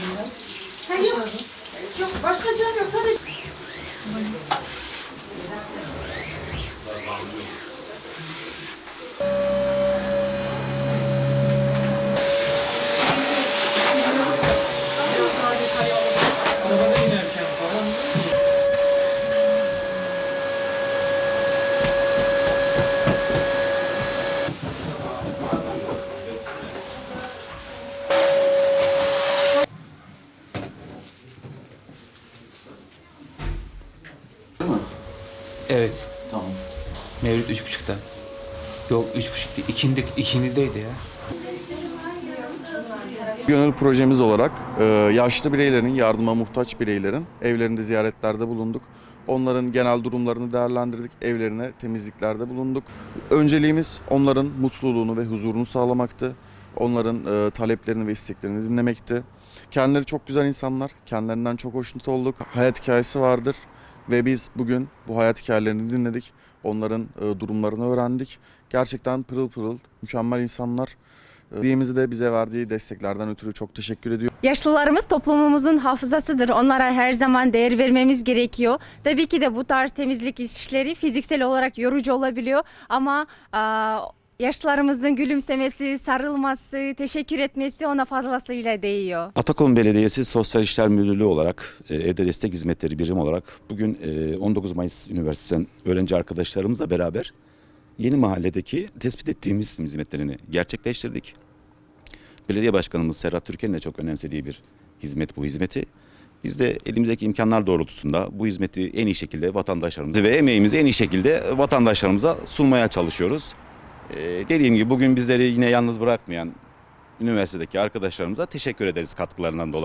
ben. Ha, yok. Yok başka cam yok sadece. Arabada Evet. Tamam. Mevlüt üç buçukta. Yok üç buçuk değil. İkindi, ikindideydi ya. Gönül projemiz olarak e, yaşlı bireylerin, yardıma muhtaç bireylerin evlerinde ziyaretlerde bulunduk. Onların genel durumlarını değerlendirdik, evlerine temizliklerde bulunduk. Önceliğimiz onların mutluluğunu ve huzurunu sağlamaktı. Onların e, taleplerini ve isteklerini dinlemekti. Kendileri çok güzel insanlar, kendilerinden çok hoşnut olduk. Hayat hikayesi vardır ve biz bugün bu hayat hikayelerini dinledik. Onların e, durumlarını öğrendik. Gerçekten pırıl pırıl, mükemmel insanlar. Diyemizi de bize verdiği desteklerden ötürü çok teşekkür ediyorum. Yaşlılarımız toplumumuzun hafızasıdır. Onlara her zaman değer vermemiz gerekiyor. Tabii ki de bu tarz temizlik işleri fiziksel olarak yorucu olabiliyor ama aa, yaşlılarımızın gülümsemesi, sarılması, teşekkür etmesi ona fazlasıyla değiyor. Atakum Belediyesi Sosyal İşler Müdürlüğü olarak e, evde destek hizmetleri birim olarak bugün e, 19 Mayıs Üniversitesi'nden öğrenci arkadaşlarımızla beraber yeni mahalledeki tespit ettiğimiz hizmetlerini gerçekleştirdik. Belediye Başkanımız Serhat Türken'in de çok önemsediği bir hizmet bu hizmeti. Biz de elimizdeki imkanlar doğrultusunda bu hizmeti en iyi şekilde vatandaşlarımıza ve emeğimizi en iyi şekilde vatandaşlarımıza sunmaya çalışıyoruz. E, dediğim gibi bugün bizleri yine yalnız bırakmayan üniversitedeki arkadaşlarımıza teşekkür ederiz katkılarından dolayı.